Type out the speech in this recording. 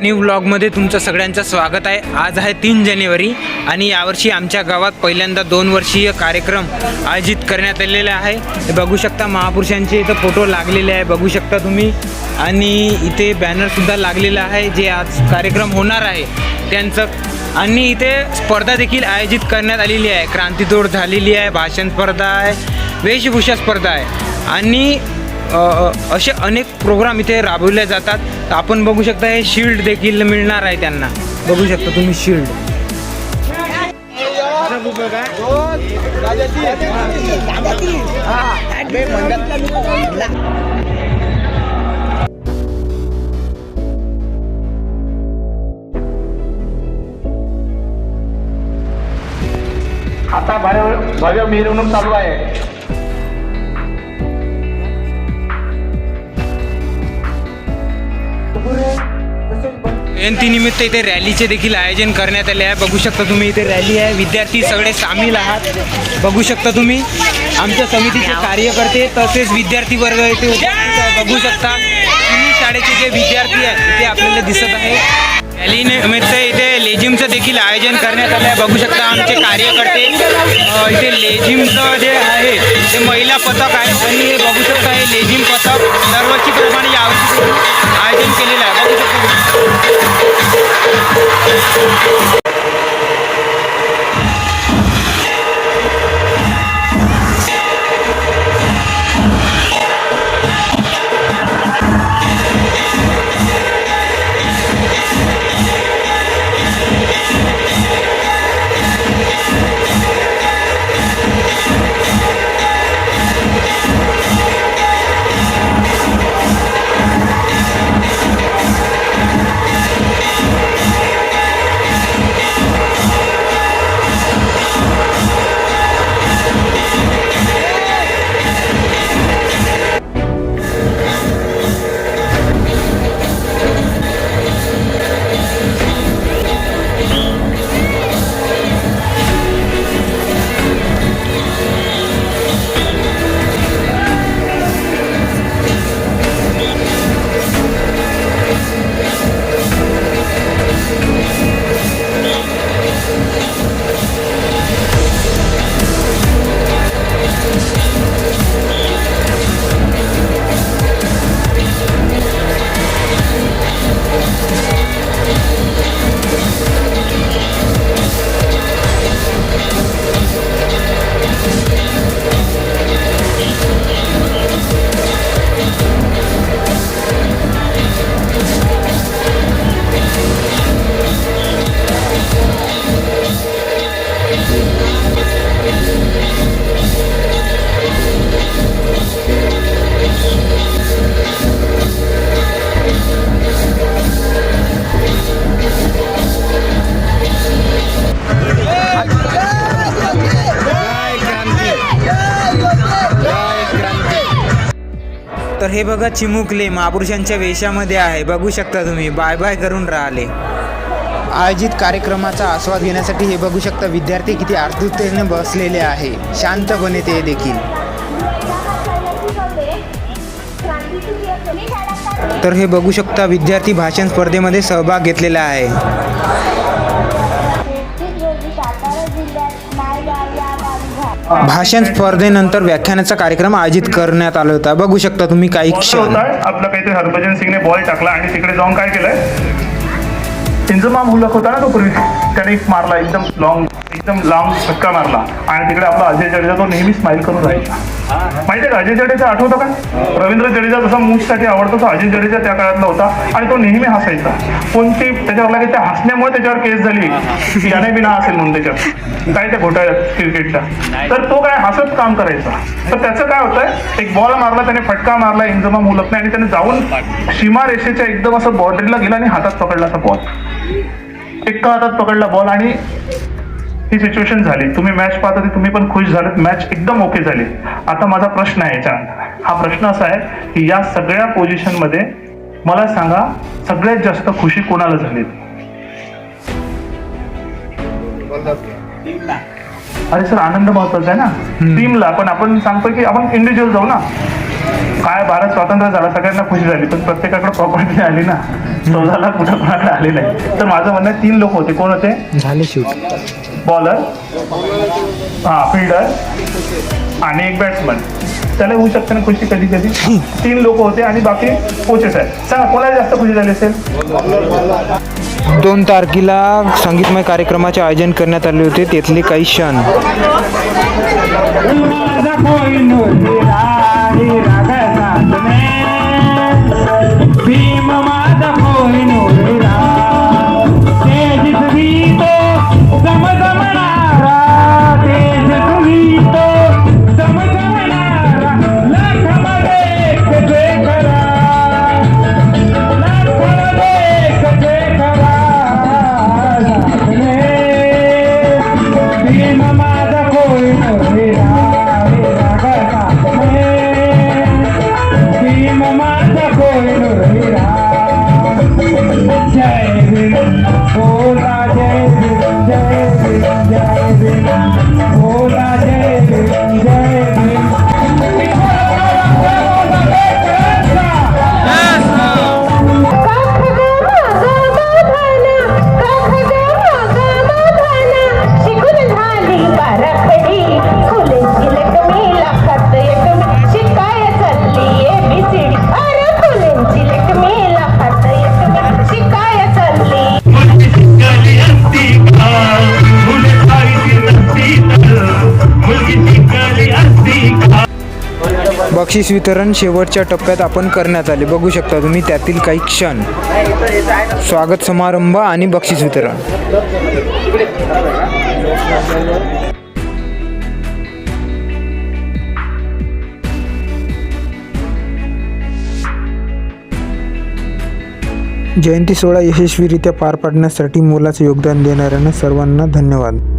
New ब्लॉगमध्ये तुमचं सगळ्यांचं स्वागत आहे. आज आहे तीन जानेवारी आणि यावर्षी आमच्या गावात पहिल्यांदा दोन वर्षीय कार्यक्रम आयोजित करण्यात आलेला आहे. हे बघू शकता महापुरुषांचे इथं फोटो लागलेले आहे. बघू शकता तुम्ही. आणि इथे बॅनरसुद्धा लागलेला आहे जे आज कार्यक्रम होणार आहे. त्यांचं आणि इथे स्पर्धा देखील आयोजित करण्यात आलेली आहे. क्रांतीतोड झालेली आहे. भाषण स्पर्धा आहे. वेशभूषा स्पर्धा आहे. आणि असे अनेक प्रोग्राम इथे राबवले जातात. आपण बघू शकता हे शिल्ड देखील मिळणार आहे त्यांना. बघू शकता तुम्ही शिल्ड आता भव्य मिरवणूक चालू आहे. जयंतीनिमित्त इथे रॅलीचे देखील आयोजन करण्यात आले आहे. बघू शकता तुम्ही इथे रॅली आहे. विद्यार्थी सगळे सामील आहात. बघू शकता तुम्ही. आमच्या समितीचे कार्यकर्ते तसेच विद्यार्थी वर्ग इथे बघू शकता. तिन्ही शाळेचे जे विद्यार्थी आहेत ते आपल्याला दिसत आहे रॅलीनिमित्त इथे लेझिमचं देखील आयोजन करण्यात आलं आहे. बघू शकता आमचे कार्यकर्ते. इथे लेझिमचं जे आहे ते महिला पथक आहे. आणि हे बघू शकता हे लेझिम पथक दरवर्षीप्रमाणे यावर्षी आयोजन केलेलं आहे. Thank you. तर हे बघा चिमुकले महापुरुषांच्या वेशामध्ये आहे. बघू शकता तुम्ही. बाय बाय करून राहिले. आयोजित कार्यक्रमाचा आस्वाद घेण्यासाठी हे बघू शकता विद्यार्थी किती आर्तुतेने बसलेले आहे. शांतपणे ते देखील. तर हे बघू शकता विद्यार्थी भाषण स्पर्धेमध्ये सहभाग घेतलेला आहे. भाषण स्पर्धेनंतर व्याख्यानाचा कार्यक्रम आयोजित करण्यात आला होता. बघू शकता तुम्ही काही क्षण. होता आपलं काहीतरी हरभजन सिंगने बॉल टाकला आणि तिकडे जाऊन काय केलंय? इंजमा मुलक होता ना तो पूर्वी. त्याने एक मारला एकदम लॉंग एकदम लांब धक्का मारला. आणि तिकडे आपला अजय जडेजा तो नेहमी स्माईल करून राहायचा माहितीये का अजय जडेजा आठवतो का? रवींद्र जडेजा जसा मूजसाठी आवडतो तो अजय जडेजा त्या काळातला होता. आणि तो नेहमी हसायचा. कोणती त्याच्यावर लागेल त्या हसण्यामुळे त्याच्यावर केस झाली. की याने बिना असेल म्हणून त्याच्यात काय त्या घोटाळ्यात क्रिकेटच्या? तर तो काय हसत काम करायचा. तर त्याचं काय होतंय? एक बॉल मारला त्याने फटका मारला इंजमा मुलकने आणि त्याने जाऊन सीमा रेषेच्या एकदम असं बॉर्डरीला गेला आणि हातात पकडला असा बॉल एका हातात पकडला बॉल आणि ही सिच्युएशन झाली. तुम्ही मॅच पाहता ती तुम्ही पण खुश झालेत. मॅच एकदम ओके झाली. आता माझा प्रश्न आहे याच्यानंतर. हा प्रश्न असा आहे की या सगळ्या पोझिशनमध्ये मला सांगा सगळ्यात जास्त खुशी कोणाला झाली? अरे सर आनंद महत्त्वाचा आहे ना. टीमला पण आपण सांगतो की आपण इंडिव्हिज्युअल जाऊ ना. काय भारत स्वतंत्र झाला सगळ्यांना खुशी झाली पण प्रत्येकाकडे प्रॉपर्टी आली ना. चौदाला कुठं कोणाकडे आली नाही. तर माझं म्हणणं आहे, तीन लोक होते. कोण होते? झाले बॉलर हा फिल्डर आणि एक बॅट्समन त्याला होऊ शकते ना खुशी कधी कधी? तीन लोक होते आणि बाकी कोचेस आहेत. सांगा कोणाला जास्त खुशी झाली असेल? दोन तारखेला संगीतमय कार्यक्रमाचे आयोजन करण्यात आले होते. तेथले काही क्षण. माझा बक्षीस वितरण शेवटच्या टप्प्यात आपण करण्यात आले. बघू शकता तुम्ही त्यातील काही क्षण. स्वागत समारंभ आणि बक्षीस वितरण. जयंती सोहळा यशस्वीरित्या पार पाडण्यासाठी मोलाचं योगदान देणाऱ्यांना सर्वांना धन्यवाद.